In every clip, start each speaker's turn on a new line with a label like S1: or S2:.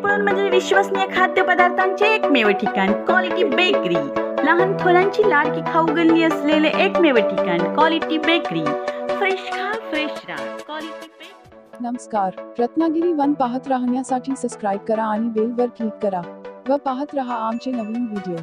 S1: चिपळूण म्हणजे विश्वसनीय खाद्यपदार्थांचे एकमेव ठिकाण क्वालिटी बेकरी लहान थोरांची लाडकी खाऊ गल्ली असलेले एकमेव ठिकाण क्वालिटी बेकरी फ्रेश खा फ्रेश राहा. क्वालिटी बेकरी
S2: नमस्कार. रत्नागिरी वन पाहत राहण्यासाठी सबस्क्राईब करा आणि बेलवर क्लिक करा व पाहत रहा आमचे नवीन व्हिडिओ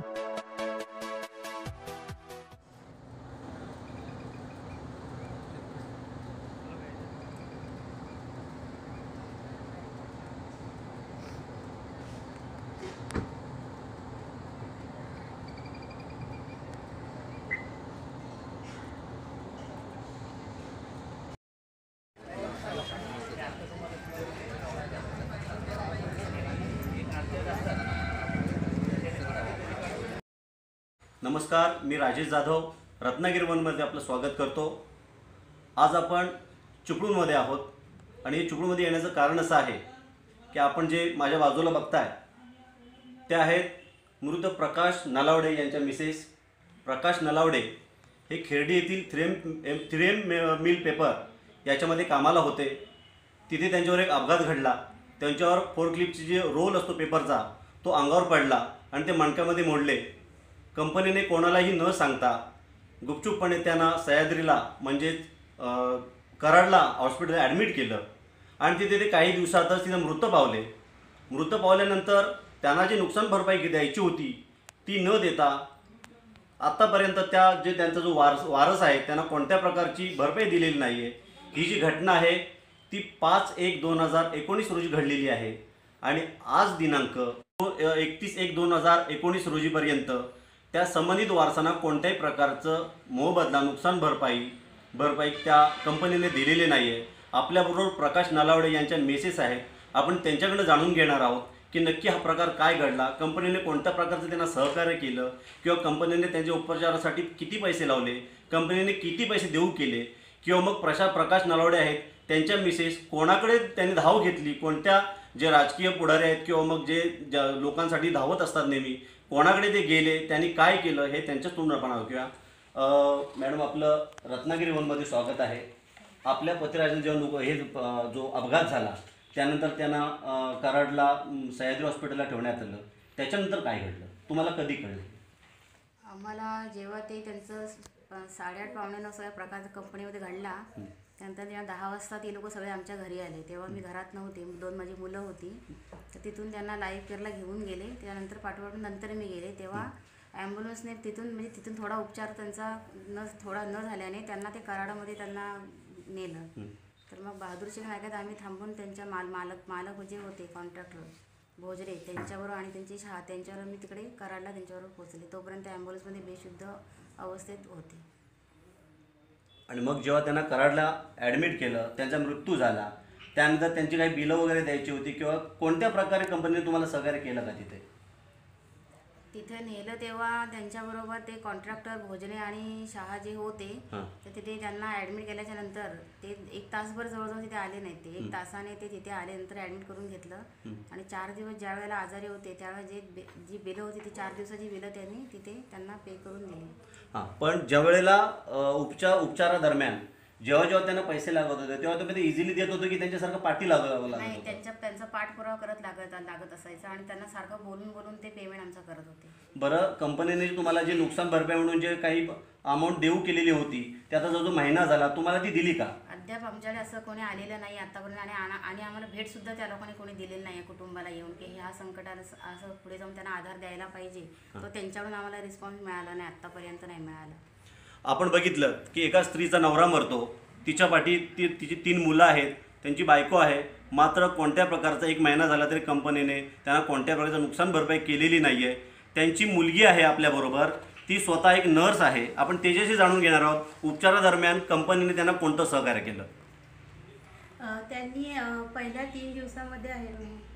S3: नमस्कार मी राजेश जाधव रत्नागिरी वनमध्ये आपलं स्वागत करतो. आज आपण चिपळूणमध्ये आहोत आणि चिपळूणमध्ये येण्याचं कारण असं आहे की आपण जे माझ्या बाजूला बघताय ते आहेत मृत प्रकाश नलावडे यांच्या मिसेस प्रकाश नलावडे. हे खेर्डी येथील थ्रेम थ्रेम मिल पेपर याच्यामध्ये कामाला होते. तिथे त्यांच्यावर एक अपघात घडला. त्यांच्यावर फोरक्लिपची जे रोल असतो पेपरचा तो अंगावर पडला आणि ते मणक्यामध्ये मोडले. कंपनीने कोणालाही न सांगता गुपचूपपणे त्यांना सह्याद्रीला म्हणजेच कराडला हॉस्पिटलला ॲडमिट केलं. आणि तिथे ते काही दिवसातच तिथं मृत पावले. मृत पावल्यानंतर त्यांना जी नुकसान भरपाई द्यायची होती ती न देता आत्तापर्यंत त्या जे त्यांचा जो वारस वारस आहे त्यांना कोणत्या प्रकारची भरपाई दिलेली नाही आहे ही जी घटना आहे ती पाच एक दोन हजार एकोणीस रोजी घडलेली आहे. आणि आज दिनांक एकतीस एक दोन हजार एकोणीस रोजीपर्यंत त्या संबंधित वारसांना कोणत्याही प्रकारचं मोबदला नुकसान भरपाई भरपाई त्या कंपनीने दिलेली नाही आहे आपल्याबरोबर प्रकाश नलावडे यांच्या मेसेस आहेत. आपण त्यांच्याकडे जाणून घेणार आहोत की नक्की हा प्रकार काय घडला कंपनीने कोणत्या प्रकारचं त्यांना सहकार्य केलं किंवा कंपनीने त्यांच्या उपचारासाठी किती पैसे लावले कंपनीने किती पैसे देऊ केले किंवा मग प्रशा प्रकाश नलावडे आहेत त्यांच्या मिसेस कोणाकडे त्यांनी धाव घेतली कोणत्या जे राजकीय पुढारी आहेत किंवा मग जे ज्या लोकांसाठी धावत असतात नेहमी कोणाकडे ते गेले त्यांनी काय केलं हे त्यांच्याच तोंड आपण ऐकूया अं, मॅडम आपलं रत्नागिरी वनमध्ये स्वागत आहे. आपल्या पतिराजन जेव्हा नुक हे जो अपघात झाला त्यानंतर त्यांना कराडला सह्याद्री हॉस्पिटलला ठेवण्यात आलं. त्याच्यानंतर काय घडलं? तुम्हाला कधी कळलं?
S4: आम्हाला जेव्हा ते त्यांचं साडेआठ पावणे नऊ सगळ्या प्रकारचा कंपनीमध्ये घडला त्यानंतर जेव्हा दहा वाजता ते लोक सगळे आमच्या घरी आले तेव्हा मी घरात नव्हते दोन माझी मुलं होती. तर तिथून त्यांना लाईव्ह केअरला घेऊन गेले. त्यानंतर पाठोपाठ नंतर मी गेले. तेव्हा ॲम्ब्युलन्सने तिथून म्हणजे तिथून थोडा उपचार त्यांचा न थोडा न झाल्याने त्यांना ते कराडामध्ये त्यांना नेलं. तर मग बहादूर सिंग नायकात आम्ही थांबून त्यांच्या माल मालक मालक जे होते कॉन्ट्रॅक्टर भोजरे त्यांच्याबरोबर आणि त्यांची शहा त्यांच्यावर मी तिकडे कराडला त्यांच्याबरोबर पोहोचले. तोपर्यंत ॲम्ब्युलन्समध्ये बेशुद्ध अवस्थेत होते.
S3: आणि मग जेव्हा त्यांना कराडला ॲडमिट केलं त्यांचा मृत्यू झाला त्यानंतर त्यांची काही बिलं वगैरे द्यायची होती किंवा कोणत्या प्रकारे कंपनीने तुम्हाला सहकार्य केलं का तिथे?
S4: तिथे नेलं तेव्हा त्यांच्याबरोबर ते कॉन्ट्रॅक्टर भोजने आणि शहा जे होते
S3: हां.
S4: तर तिथे त्यांना ॲडमिट केल्याच्यानंतर ते एक तासभर जवळजवळ तिथे आले नाहीत ते. एक तासाने ते तिथे आले नंतर ॲडमिट करून घेतलं. आणि चार दिवस ज्या वेळेला आजारी होते त्यावेळेला जे बे- जी बिलं होती ती चार दिवसाची बिलं त्यांनी तिथे त्यांना पे करून दिली.
S3: हां. पण ज्या वेळेला उपचार उपचारादरम्यान जेव्हा जेव्हा त्यांना पैसे लागत होते तेव्हा तुम्ही ते इझिली देत होतो की त्यांच्यासारखं पाठी लागावं लागत
S4: नाही
S3: होतं
S4: त्यांच्या त्यांचा पाठपुरावा करत लागत लागत असायचा आणि त्यांना सारखं बोलून बोलून ते पेमेंट आमचं करत होते.
S3: बरं कंपनीने तुम्हाला जे नुकसान भरपाई म्हणून जे काही अमाऊंट देऊ केलेली होती ते आता जो जो महिना झाला तुम्हाला ती दिली का?
S4: अद्याप आमच्याकडे असं कोणी आलेलं नाही आतापर्यंत आणि आना- आणि आम्हाला भेट सुद्धा त्या लोकांनी कोणी दिलेली नाही कुटुंबाला येऊन की ह्या संकटाला असं पुढे जाऊन त्यांना आधार द्यायला पाहिजे. तो त्यांच्याकडून आम्हाला रिस्पॉन्स मिळाला नाही आतापर्यंत नाही मिळाला.
S3: आपण बघितलं की एका स्त्रीचा नवरा मरतो. तिच्या पाठी ती तिची तीन मुलं आहेत. त्यांची बायको आहे. मात्र कोणत्या प्रकारचा एक महिना झाला तरी कंपनीने त्यांना कोणत्या प्रकारचं नुकसान भरपाई केलेली नाही आहे त्यांची मुलगी आहे आपल्याबरोबर ती स्वतः एक नर्स आहे. आपण त्याच्याशी जाणून घेणार आहोत. उपचारादरम्यान कंपनीने त्यांना कोणतं सहकार्य केलं?
S5: अ, त्यांनी अ, पहिल्या तीन दिवसामध्ये आहे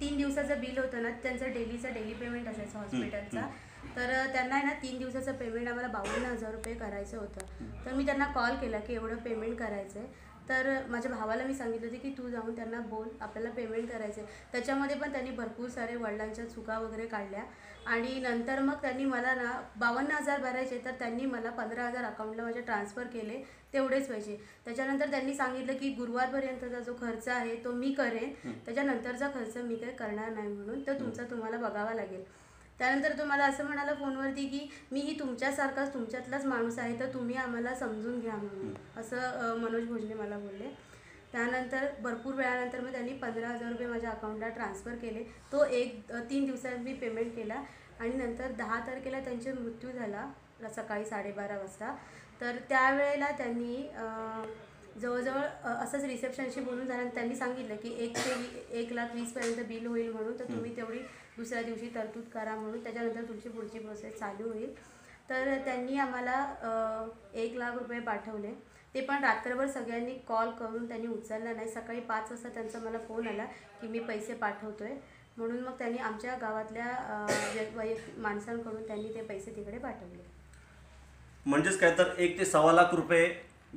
S5: तीन दिवसाचं बिल होतं ना त्यांचं डेलीचं डेली पेमेंट असायचं हॉस्पिटलचा. तर अ, त्यांना आहे ना तीन दिवसाचं पेमेंट आम्हाला बावन्न हजार रुपये करायचं होतं. तर मी त्यांना कॉल केला की एवढं पेमेंट करायचं आहे तर माझ्या भावाला मी सांगितलं होते की तू जाऊन त्यांना बोल आपल्याला पेमेंट करायचं आहे त्याच्यामध्ये पण त्यांनी भरपूर सारे वडिलांच्या चुका वगैरे काढल्या. आणि नंतर मग त्यांनी मला ना बावन्न हजार भरायचे तर त्यांनी मला पंधरा हजार अकाउंटला माझ्या ट्रान्सफर केले तेवढेच पैसे. त्याच्यानंतर त्यांनी सांगितलं की गुरुवारपर्यंतचा जो खर्च आहे तो मी करेन. त्याच्यानंतरचा खर्च मी काही करणार नाही म्हणून तर तुमचा तुम्हाला बघावा लागेल. त्यानंतर तो मला असं म्हणाला फोनवरती की मी ही तुमच्यासारखाच तुमच्यातलाच माणूस आहे तर तुम्ही आम्हाला समजून घ्या म्हणून. असं मनोज भोजने मला बोलले. त्यानंतर भरपूर वेळानंतर मग त्यांनी पंधरा हजार रुपये माझ्या अकाउंटला ट्रान्सफर केले. तो एक तीन दिवसात मी पेमेंट केला आणि नंतर दहा तारखेला त्यांचा मृत्यू झाला सकाळी साडेबारा वाजता. तर त्यावेळेला त्यांनी जवळजवळ असंच रिसेप्शनशी बोलून झाल्यानंतर त्यांनी सांगितलं की एक ते वी- एक लाख वीसपर्यंत बिल होईल म्हणून तर तुम्ही तेवढी दुसऱ्या दिवशी तरतूद करा म्हणून. त्याच्यानंतर तुमची पुढची प्रोसेस चालू होईल. तर त्यांनी आम्हाला एक लाख रुपये पाठवले. ते पण रात्रभर सगळ्यांनी कॉल करून त्यांनी उचलला नाही. सकाळी पाच वाजता त्यांचा मला फोन आला की मी पैसे पाठवतो आहे म्हणून मग त्यांनी आमच्या गावातल्या वैयक्तिक माणसांकडून त्यांनी ते पैसे तिकडे पाठवले.
S3: म्हणजेच काय तर एक ते सव्वा लाख रुपये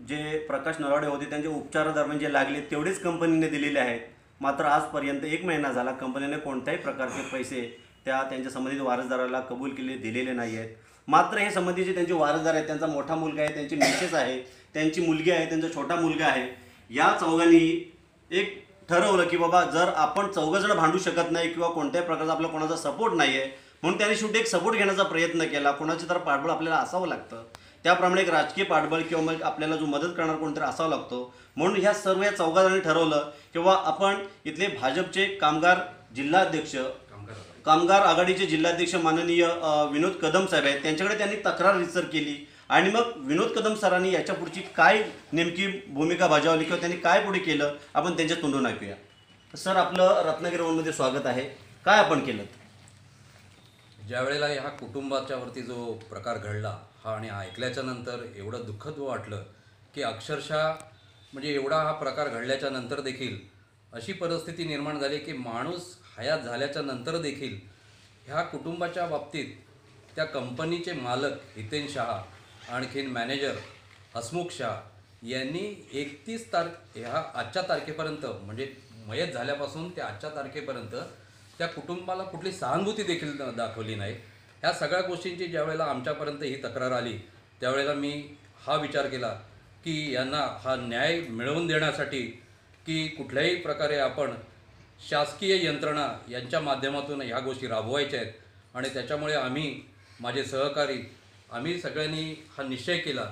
S3: जे प्रकाश नरवाडे होते त्यांच्या उपचारादरम्यान जे लागले तेवढेच कंपनीने दिलेले आहेत. मात्र आजपर्यंत एक महिना झाला कंपनीने कोणत्याही प्रकारचे पैसे त्या त्यांच्या संबंधित वारसदाराला कबूल केले दिलेले नाही आहेत मात्र हे संबंधीचे त्यांचे वारसदार आहेत त्यांचा मोठा मुलगा आहे त्यांची मिसेस आहे त्यांची मुलगी आहे त्यांचा छोटा मुलगा आहे या चौघांनी एक ठरवलं की बाबा जर आपण चौघजण भांडू शकत नाही किंवा कोणत्याही प्रकारचा आपला कोणाचा सपोर्ट नाही आहे म्हणून त्यांनी शेवटी एक सपोर्ट घेण्याचा प्रयत्न केला. कोणाची तर पाठबळ आपल्याला असावं लागतं. त्याप्रमाणे एक राजकीय पाठबळ किंवा मग आपल्याला जो मदत करणार कोणतरी असावा लागतो. म्हणून ह्या सर्व या चौघांनी ठरवलं किंवा आपण इथले भाजपचे कामगार जिल्हाध्यक्ष कामगार आघाडीचे जिल्हाध्यक्ष माननीय विनोद कदम साहेब आहेत. त्यांच्याकडे त्यांनी तक्रार रिसर केली आणि मग विनोद कदम सरांनी याच्या पुढची काय नेमकी भूमिका बजावली किंवा त्यांनी काय पुढे केलं आपण त्यांच्या तोंडून ऐकूया. सर आपलं रत्नागिरी वनमध्ये स्वागत आहे. काय आपण केलं?
S6: ज्या वेळेला ह्या कुटुंबाच्या वरती जो प्रकार घडला हा आणि ऐकल्याच्या नंतर एवढं दुःखद वाटलं की अक्षरशः म्हणजे एवढा हा प्रकार घडल्याच्या नंतर देखील अशी परिस्थिती निर्माण झाली की माणूस हयात झाल्याच्यानंतर देखील ह्या कुटुंबाच्या बाबतीत त्या कंपनीचे मालक हितेन शहा आणखीन मॅनेजर हसमुख शाह यांनी एकतीस तार ह्या आजच्या तारखेपर्यंत म्हणजे मयत झाल्यापासून ते आजच्या तारखेपर्यंत त्या कुटुंबाला कुठली सहानुभूती देखील दाखवली नाही. ह्या सगळ्या गोष्टींची ज्यावेळेला आमच्यापर्यंत ही तक्रार आली त्यावेळेला मी हा विचार केला की यांना हा न्याय मिळवून देण्यासाठी की कुठल्याही प्रकारे आपण शासकीय यंत्रणा यांच्या माध्यमातून ह्या गोष्टी राबवायच्या आहेत आणि त्याच्यामुळे आम्ही माझे सहकारी आम्ही सगळ्यांनी हा निश्चय केला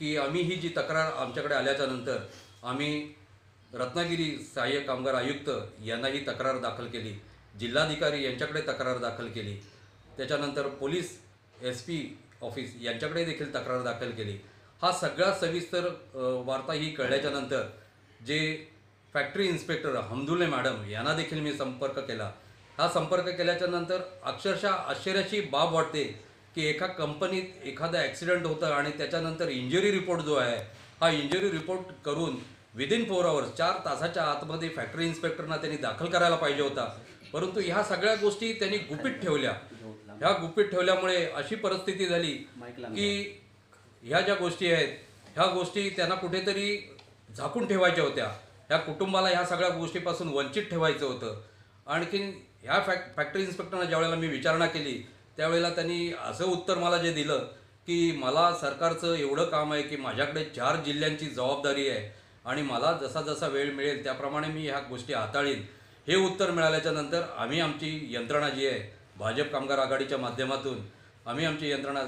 S6: की आम्ही ही जी तक्रार आमच्याकडे आल्याच्यानंतर आम्ही रत्नागिरी सहाय्यक कामगार आयुक्त यांना ही तक्रार दाखल केली जिल्हाधिकारी यांच्याकडे तक्रार दाखल केली. त्याच्यानंतर पोलीस एस पी ऑफिस यांच्याकडे देखील तक्रार दाखल केली. हा सगळा सविस्तर वार्ता ही कळल्याच्या नंतर जे फॅक्टरी इन्स्पेक्टर हमदुल्ले मॅडम यांना देखील मी संपर्क केला. हा संपर्क केल्याच्यानंतर अक्षरशः आश्चर्याची बाब वाटते की एका कंपनीत एखादा ॲक्सिडेंट होतं आणि त्याच्यानंतर इंजुरी रिपोर्ट जो आहे हा इंजुरी रिपोर्ट करून विदिन फोर आवर्स चार तासाच्या आतमध्ये फॅक्टरी इन्स्पेक्टरना त्यांनी दाखल करायला पाहिजे होता. परंतु ह्या सगळ्या गोष्टी त्यांनी गुपित ठेवल्या. ह्या गुपित ठेवल्यामुळे अशी परिस्थिती झाली की ह्या ज्या गोष्टी आहेत ह्या गोष्टी त्यांना कुठेतरी झाकून ठेवायच्या होत्या. ह्या कुटुंबाला ह्या सगळ्या गोष्टीपासून वंचित ठेवायचं होतं. आणखीन ह्या फॅक फॅक्टरी इन्स्पेक्टरनं ज्यावेळेला मी विचारणा केली त्यावेळेला त्यांनी असं उत्तर मला जे दिलं की मला सरकारचं एवढं काम आहे की माझ्याकडे चार जिल्ह्यांची जबाबदारी आहे आणि मला जसा जसा वेळ मिळेल त्याप्रमाणे मी ह्या गोष्टी हाताळीन. हे उत्तर मिळाल्याच्या नंतर आम्ही आमची यंत्रणा जी आहे भाजप कामगार आघाडीच्या माध्यमातून आम्ही आमची यंत्रणा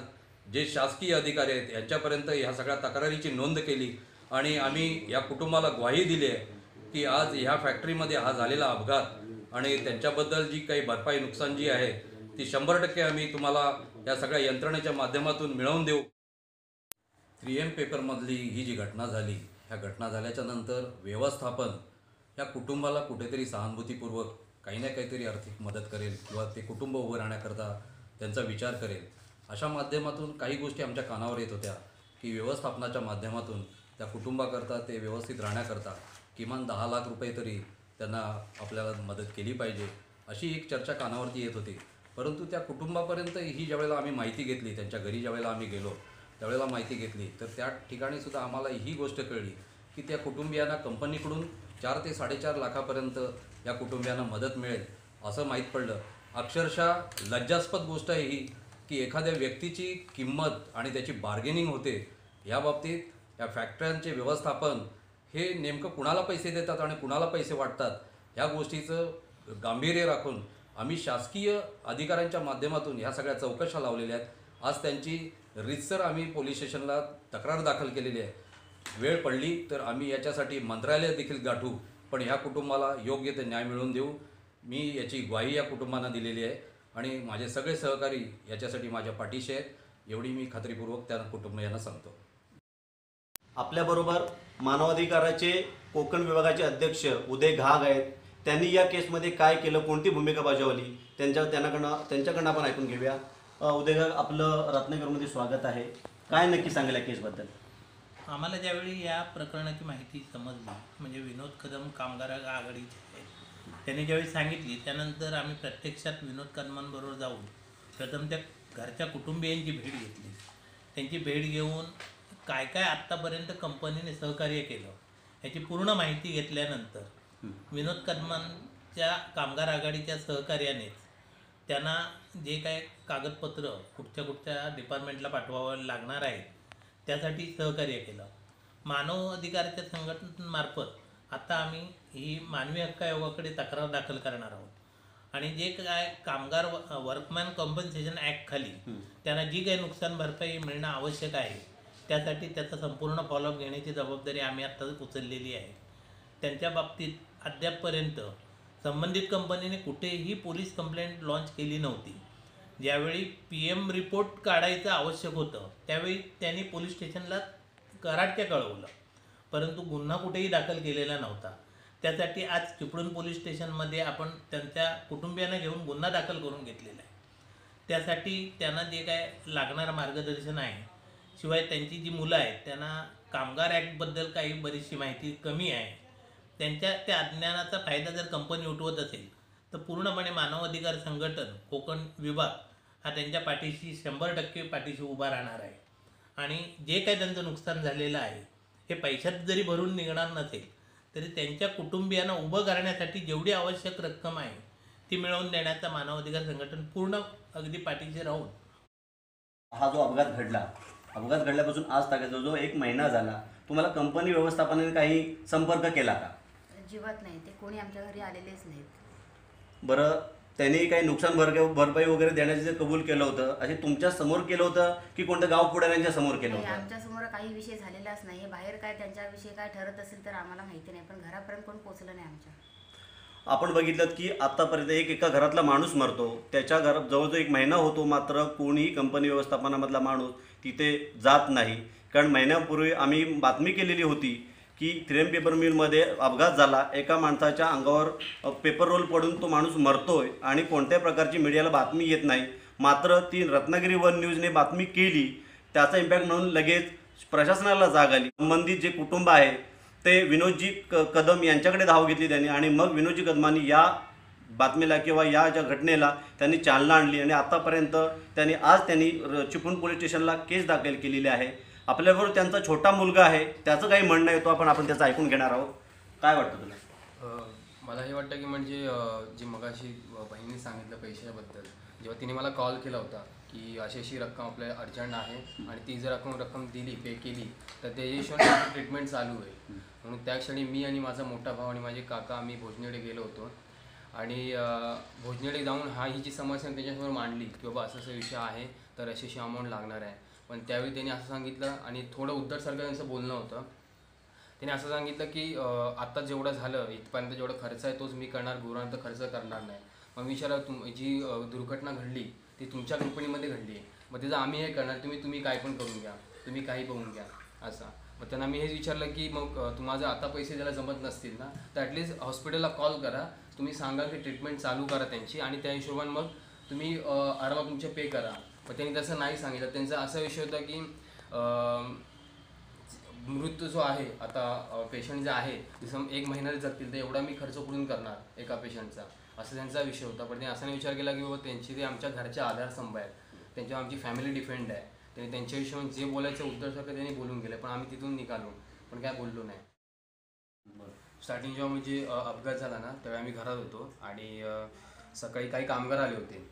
S6: जे शासकीय अधिकारी आहेत यांच्यापर्यंत ह्या सगळ्या तक्रारीची नोंद केली आणि आम्ही या कुटुंबाला ग्वाही दिली आहे की आज ह्या फॅक्टरीमध्ये हा झालेला अपघात आणि त्यांच्याबद्दल जी काही भरपाई नुकसान जी आहे ती शंभर टक्के आम्ही तुम्हाला या सगळ्या यंत्रणेच्या माध्यमातून मिळवून देऊ. थ्री एम पेपरमधली ही जी घटना झाली ह्या घटना झाल्याच्यानंतर व्यवस्थापन या कुटुंबाला कुठेतरी सहानुभूतीपूर्वक काही ना काहीतरी आर्थिक मदत करेल किंवा ते कुटुंब उभं राहण्याकरता त्यांचा विचार करेल. अशा माध्यमातून काही गोष्टी आमच्या कानावर येत होत्या की व्यवस्थापनाच्या माध्यमातून त्या कुटुंबाकरता ते व्यवस्थित राहण्याकरता किमान दहा लाख रुपये तरी त्यांना आपल्याला मदत केली पाहिजे अशी एक चर्चा कानावरती येत होती. परंतु त्या कुटुंबापर्यंत ही ज्यावेळेला आम्ही माहिती घेतली त्यांच्या घरी ज्यावेळेला आम्ही गेलो त्यावेळेला माहिती घेतली तर त्या ठिकाणी सुद्धा आम्हाला ही गोष्ट कळली की त्या कुटुंबियांना कंपनीकडून चार ते साडेचार लाखापर्यंत या कुटुंबियांना मदत मिळेल असं माहीत पडलं. अक्षरशः लज्जास्पद गोष्ट आहे ही की एखाद्या व्यक्तीची किंमत आणि त्याची बार्गेनिंग होते या बाबतीत या फॅक्टऱ्यांचे व्यवस्थापन हे नेमकं कुणाला पैसे देतात आणि कुणाला पैसे वाटतात ह्या गोष्टीचं गांभीर्य राखून आम्ही शासकीय अधिकाऱ्यांच्या माध्यमातून ह्या सगळ्या चौकशा लावलेल्या आहेत. आज त्यांची रितसर आम्ही पोलीस स्टेशनला तक्रार दाखल केलेली आहे. वेळ पडली तर आम्ही याच्यासाठी मंत्रालय देखील गाठू. पण ह्या कुटुंबाला योग्य ते न्याय मिळवून देऊ. मी याची ग्वाही या कुटुंबांना दिलेली आहे आणि माझे सगळे सहकारी याच्यासाठी माझ्या पाठीशी आहेत. एवढी मी खात्रीपूर्वक त्या कुटुंबियांना सांगतो.
S3: आपल्याबरोबर मानवाधिकाराचे कोकण विभागाचे अध्यक्ष उदय घाग आहेत. त्यांनी या केसमध्ये काय केलं कोणती भूमिका बजावली त्यांच्या त्यांनाकडनं त्यांच्याकडनं आपण ऐकून घेऊया. उदय घाग आपलं रत्नागिरीमध्ये स्वागत आहे. काय नक्की सांगेल या केसबद्दल?
S7: आम्हाला ज्यावेळी या प्रकरणाची माहिती समजली म्हणजे विनोद कदम कामगार आघाडीचे त्यांनी ज्यावेळी सांगितली त्यानंतर आम्ही प्रत्यक्षात विनोद कदमांबरोबर जाऊन प्रथम त्या घरच्या कुटुंबियांची भेट घेतली. त्यांची भेट घेऊन काय काय आत्तापर्यंत कंपनीने सहकार्य केलं याची पूर्ण माहिती घेतल्यानंतर विनोद कदमांच्या कामगार आघाडीच्या सहकार्यानेच त्यांना जे काय कागदपत्र कुठच्या कुठच्या डिपार्टमेंटला पाठवावं लागणार आहेत त्यासाठी सहकार्य केलं. मानव अधिकाराच्या संघटनेमार्फत आता आम्ही ही मानवी हक्क आयोगाकडे तक्रार दाखल करणार आहोत. आणि जे काय कामगार वर्कमॅन कॉम्पन्सेशन ॲक्ट खाली त्यांना जी काही नुकसान भरपाई मिळणं आवश्यक आहे त्यासाठी त्याचा संपूर्ण फॉलोअप घेण्याची जबाबदारी आम्ही आता उचललेली आहे. त्यांच्या बाबतीत अद्यापपर्यंत संबंधित कंपनीने कुठेही पोलीस कंप्लेंट लॉन्च केली नव्हती. ज्यावेळी पी एम रिपोर्ट काढायचं आवश्यक होतं त्यावेळी त्यांनी पोलीस स्टेशनला कराटक्या कळवलं. परंतु गुन्हा कुठेही दाखल केलेला नव्हता. त्यासाठी आज चिपळूण पोलीस स्टेशनमध्ये आपण त्यांच्या कुटुंबियांना घेऊन गुन्हा दाखल करून घेतलेला आहे. त्यासाठी त्यांना जे काय लागणारं मार्गदर्शन आहे शिवाय त्यांची जी मुलं आहेत त्यांना कामगार ॲक्टबद्दल काही बरीचशी माहिती कमी आहे. त्यांच्या त्या अज्ञानाचा फायदा जर कंपनी उठवत असेल तर पूर्णपणे मानव अधिकार संघटन कोकण विभाग हा त्यांच्या पाठीशी शंभर टक्के पाठीशी उभा राहणार आहे. आणि जे काही त्यांचं नुकसान झालेलं आहे हे पैशात जरी भरून निघणार नसेल तरी त्यांच्या कुटुंबियांना उभं करण्यासाठी जेवढी आवश्यक रक्कम आहे ती मिळवून देण्याचा मानव अधिकार संघटन पूर्ण अगदी पाठीशी राहून.
S3: हा जो अपघात घडला अपघात घडल्यापासून आज तागायचा जवळजवळ एक महिना झाला तुम्हाला कंपनी व्यवस्थापनाने काही संपर्क केला का?
S4: अजिबात नाही ते कोणी आमच्या घरी आलेलेच नाहीत.
S3: बरं त्यांनी काही नुकसान भर भरपाई वगैरे देण्याचे जे कबूल केलं होतं असे तुमच्यासमोर केलं होतं की कोणत्या गाव पुढाऱ्यांच्या समोर केलं
S4: नाही
S3: होतं?
S4: आमच्यासमोर काही विषय झालेलाच नाही. बाहेर काय त्यांच्याविषयी काय ठरत असेल तर आम्हाला माहिती नाही. पण घरापर्यंत कोण पोचलं नाही आमच्या.
S3: आपण बघितलं की आतापर्यंत एक एका घरातला माणूस मरतो. त्याच्या घरात जवळजवळ एक महिना होतो मात्र कोणीही कंपनी व्यवस्थापनामधला माणूस तिथे जात नाही. कारण महिन्यापूर्वी आम्ही बातमी केलेली होती की थ्रेम पेपर मिलमध्ये अपघात झाला. एका माणसाच्या अंगावर पेपर रोल पडून तो माणूस मरतोय आणि कोणत्याही प्रकारची मीडियाला बातमी येत नाही. मात्र ती रत्नागिरी वन न्यूजने बातमी केली. त्याचा इम्पॅक्ट म्हणून लगेच प्रशासनाला जाग आली. संबंधित जे कुटुंब आहे ते विनोदजी क कदम यांच्याकडे धाव घेतली त्यांनी आणि मग विनोदजी कदमांनी या बातमीला किंवा या ज्या घटनेला त्यांनी चालना आणली आणि आतापर्यंत त्यांनी आज त्यांनी र- चिपळूण पोलीस स्टेशनला केस दाखल केलेली आहे. आपल्याबरोबर त्यांचा छोटा मुलगा आहे त्याचं काही म्हणणं येतो आपण आपण त्याचं ऐकून घेणार आहोत. काय वाटतं तुला?
S8: मला हे वाटतं की म्हणजे जी मगाशी बहिणीने सांगितलं पैशाबद्दल जेव्हा तिने मला कॉल केला होता की अशी अशी रक्कम आपल्याला अर्जंट आहे आणि ती जर रक्कम रक्कम दिली पे केली तर त्या हिशोबाने ट्रीटमेंट चालू आहे. म्हणून त्या क्षणी मी आणि माझा मोठा भाऊ आणि माझे काका आम्ही भोजनेडे गेलो होतो. आणि भोजनेडे जाऊन हा ही जी समस्या त्यांच्यासमोर मांडली की बाबा असं असं विषय आहे तर अशी अशी अमाऊंट लागणार आहे. पण त्यावेळी त्यांनी असं सांगितलं आणि थोडं उद्धटसारखं त्यांचं बोलणं होतं. त्याने असं सांगितलं की आत्ता आता जेवढं झालं इथपर्यंत जेवढा खर्च आहे तोच मी करणार गुरुवांत खर्च करणार नाही. मग मी विचारा तुम जी दुर्घटना घडली ती तुमच्या कंपनीमध्ये घडली आहे. मग त्याचं आम्ही हे करणार तुम्ही तुम्ही काय पण करून घ्या. तुम्ही काही बघून घ्या. असं. मग त्यांना मी हेच विचारलं की मग तुम्हाला जर आता पैसे द्यायला जमत नसतील ना तर ॲटलिस्ट हॉस्पिटलला कॉल करा. तुम्ही सांगा की ट्रीटमेंट चालू करा त्यांची आणि त्या हिशोबाने मग तुम्ही आरामात तुमचे पे करा. मग त्यांनी तसं नाही सांगितलं. त्यांचा असा विषय होता की मृत्यू जो आहे आता पेशंट जे आहे जसं एक महिन्यात जगतील तर एवढा मी खर्च कुठून करणार एका पेशंटचा असं त्यांचा विषय होता. पण त्यांनी असा नाही विचार केला की बाबा त्यांची ते आमच्या घरचे आधारस्तंभ आहेत. त्यांच्यावर आमची फॅमिली डिपेंड आहे. त्यांनी त्यांच्या हिशोबाने जे बोलायचं उत्तर सगळं त्यांनी बोलून गेले. पण आम्ही तिथून निघालो. पण काय बोललो नाही. स्टार्टिंग जेव्हा म्हणजे अपघात झाला ना तेव्हा आम्ही घरात होतो. आणि सकाळी काही कामगार आले होते.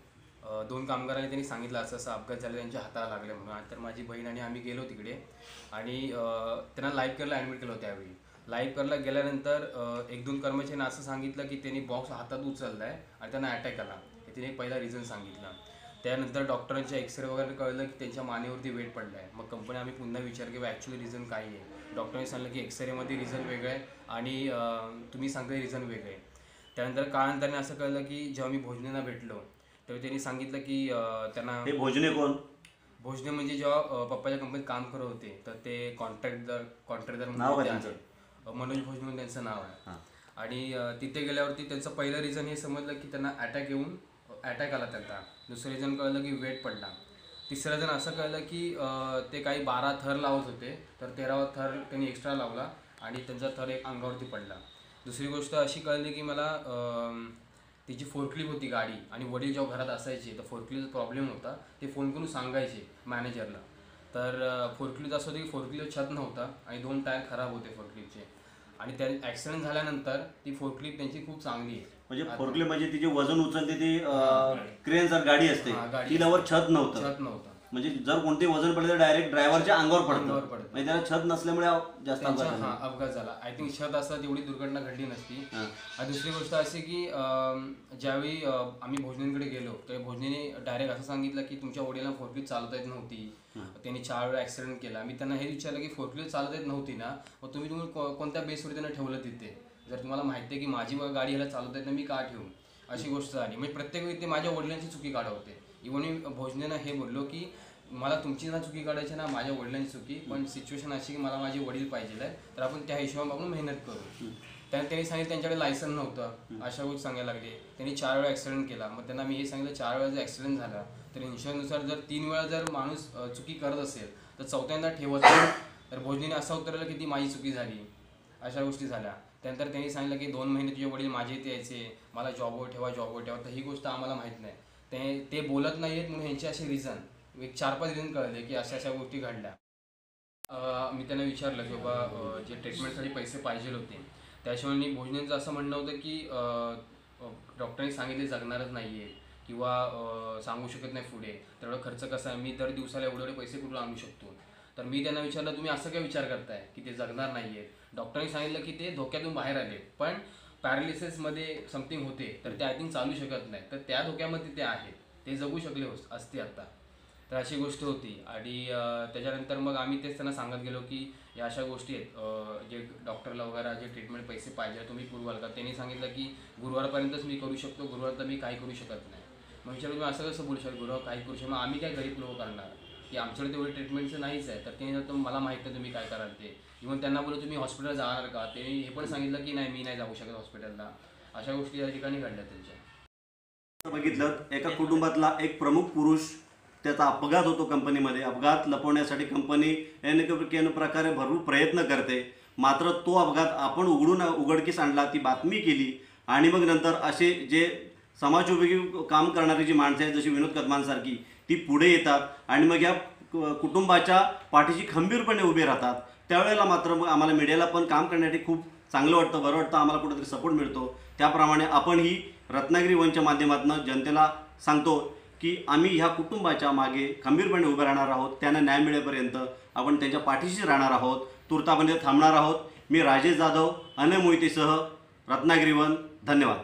S8: दोन कामगारांनी त्यांनी सांगितलं असं असं अपघात झाला त्यांच्या हाताला लागले म्हणून. तर माझी बहीण आणि आम्ही गेलो तिकडे. आणि त्यांना लाईव्ह करायला ॲडमिट केलं होतं त्यावेळी लाईव्ह करायला गेल्यानंतर एक दोन कर्मचाऱ्यांना असं सांगितलं की त्यांनी बॉक्स हातात उचलला आहे आणि त्यांना अटॅक आला. हे तिने पहिला रिझन सांगितलं. त्यानंतर डॉक्टरांच्या एक्सरे वगैरे कळलं की त्यांच्या मानेवरती वेट पडला आहे मग कंपनी आम्ही पुन्हा विचार की ॲक्च्युली रिझन काय आहे? डॉक्टरांनी सांगितलं की एक्सरेमध्ये रिझन वेगळं आहे आणि तुम्ही सांगले रिझन वेगळं आहे. त्यानंतर काळांतराने असं कळलं की जेव्हा मी भोजनेला भेटलो तेव्हा त्यांनी सांगितलं की अं, त्यांना
S3: हे भोजने कोण?
S8: भोजने म्हणजे जेव्हा अं, पप्पाच्या कंपनीत काम करत होते तर ते कॉन्ट्रॅक्टर
S3: नाव काय त्यांचं?
S8: अं, मनोज भोजने म्हणून त्यांचं नाव आहे. आणि अ, तिथे गेल्यावरती त्यांचं पहिलं रिझन हे समजलं की त्यांना अटॅक येऊन अटॅक आला त्यांना दुसरं रिझन कळलं की वेट पडला. तिसरं रिझन असं कळलं की अ, ते काही बारा थर लावत होते तर तेरावा थर त्यांनी एक्स्ट्रा लावला आणि त्यांचा थर एक अंगावरती पडला. दुसरी गोष्ट अशी कळली की मला तिची फोरक्लिप होती गाडी आणि वडील जेव्हा घरात असायचे तर फोरक्लिपचा प्रॉब्लेम होता. ते फोन करून सांगायचे मॅनेजरला तर फोरक्लिप असं होतं की फोरक्लिप छत नव्हता आणि दोन टायर खराब होते फोरक्लिपचे आणि त्या ॲक्सिडेंट झाल्यानंतर ती फोरक्लिप त्यांची खूप चांगली आहे.
S3: म्हणजे फोरक्लिप म्हणजे ती जे वजन उचलते ती क्रेन जर गाडी. असते.
S8: गाडी
S3: तिलावर छत नव्हतं.
S8: छत नव्हतं.
S3: म्हणजे जर कोणते वजन पडले तर डायरेक्ट ड्रायव्हरच्या अंगावर
S8: अंगावर
S3: पडतं.
S8: पडतं.
S3: म्हणजे त्याला छत नसल्यामुळे जास्त अपघात
S8: हा
S3: झाले.
S8: अपघात झाला. आय थिंक छत असता तेवढी दुर्घटना घडली नसती.
S3: हां.
S8: आणि दुसरी गोष्ट अशी की ज्यावेळी अं, आम्ही भोजनींकडे गेलो त्यावेळी भोजनीने डायरेक्ट असं सांगितलं की तुमच्या वडिलांना फोरक्लिप चालवता येत नव्हती. त्यांनी चार वेळा ॲक्सिडेंट केला. मी त्यांना हे विचारलं की फोरक्लिप चालवता येत नव्हती ना? मग तुम्ही तुम्ही को- कोणत्या बेसवर त्यांना ठेवलं तिथे? जर तुम्हाला माहिती आहे की माझी गाडी ह्याला चालवता येत नाही मी का ठेवू? अशी गोष्ट झाली. म्हणजे प्रत्येक वेळी ते माझ्या वडिलांची चुकी काढवते इव्हन मी भोजनेनं हे बोललो की मला तुमची ना चुकी काढायची ना माझ्या वडिलांची चुकी पण सिच्युएशन अशी की मला माझे वडील पाहिजे आहे तर आपण त्या हिशोबाने आपण मेहनत करू. त्यानंतर त्यांनी सांगितलं त्यांच्याकडे लायसन नव्हतं. अशा गोष्टी सांगायला लागले. त्यांनी चार वेळा ॲक्सिडेंट केला. मग त्यांना मी हे सांगितलं चार वेळा जर ॲक्सिडेंट झाला तर इन्शुरन्सनुसार जर तीन वेळा जर माणूस चुकी करत असेल तर चौथ्यांदा ठेवत. तर भोजनीने असं उतरलं की ती माझी चुकी झाली. अशा गोष्टी झाल्या. त्यानंतर त्यांनी सांगितलं की दोन महिने तुझे वडील माझे इथे यायचे. मला जॉबवर ठेवा जॉबवर ठेवा. तर ही गोष्ट आम्हाला माहीत नाही. ते ते बोलत नाही आहेत म्हणून ह्यांचे असे रिझन एक चार पाच रिझन कळले की अशा अशा गोष्टी घडल्या. मी त्यांना विचारलं की बाबा जे ट्रीटमेंटसाठी पैसे पाहिजे होते त्याशिवाय भोजनांचं असं म्हणणं होतं की डॉक्टरांनी सांगितले जगणारच नाही आहे किंवा सांगू शकत नाही पुढे. तेवढा खर्च कसा आहे? मी दर दिवसाला एवढे एवढे पैसे कुठून आणू शकतो? तर मी त्यांना विचारलं तुम्ही असं काय विचार करताय की ते जगणार नाही आहेत डॉक्टरांनी सांगितलं की ते धोक्यातून बाहेर आले. पण पॅरालिसिसमध्ये समथिंग होते तर ते आय थिंक चालू शकत नाही. तर त्या धोक्यामध्ये ते आहेत ते जगू शकले होस असते आत्ता तर अशी गोष्ट होती. आणि त्याच्यानंतर मग आम्ही तेच त्यांना सांगत गेलो की या अशा गोष्टी आहेत. जे डॉक्टरला वगैरे जे ट्रीटमेंट पैसे पाहिजे तुम्ही पुरवाल का? त्यांनी सांगितलं की गुरुवारपर्यंतच मी करू शकतो. गुरुवार तर मी काही करू शकत नाही. मग विचारलं तुम्ही असं कसं बोलू शकतो गुरुवार काही करू शकतो मग आम्ही काय गरीब लोक करणार? की आमच्याकडे तेवढी ट्रीटमेंटचं नाहीच आहे. तर ते मला माहीत नाही तुम्ही काय कराल ते. इव्हन त्यांना बोलू तुम्ही हॉस्पिटल जाणार का? ते हे पण सांगितलं की नाही मी नाही जाऊ शकत हॉस्पिटलला अशा गोष्टी या ठिकाणी घडल्या त्यांच्या.
S3: बघितलं एका कुटुंबातला एक प्रमुख पुरुष त्याचा अपघात होतो कंपनीमध्ये. अपघात लपवण्यासाठी कंपनी एन प्रकारे भरपूर प्रयत्न करते. मात्र तो अपघात आपण उघडून उघडकीस आणला ती बातमी केली. आणि मग नंतर असे जे समाजोपयोगी काम करणारी जी माणसं आहेत जशी विनोद कदमांसारखी ती पुढे येतात आणि मग या कुटुंबाच्या पाठीशी खंबीरपणे उभे राहतात. त्यावेळेला मात्र मग आम्हाला मीडियाला पण काम करण्यासाठी खूप चांगलं वाटतं बरं वाटतं आम्हाला कुठेतरी सपोर्ट मिळतो. त्याप्रमाणे आपण ही रत्नागिरी वनच्या माध्यमातून जनतेला सांगतो की आम्ही ह्या कुटुंबाच्या मागे खंबीरपणे उभे राहणार आहोत. त्यांना न्याय मिळेपर्यंत आपण त्यांच्या पाठीशी राहणार आहोत. तुर्तापर्यंत थांबणार आहोत. मी राजेश जाधव अनय मोहितेसह रत्नागिरी वन. धन्यवाद.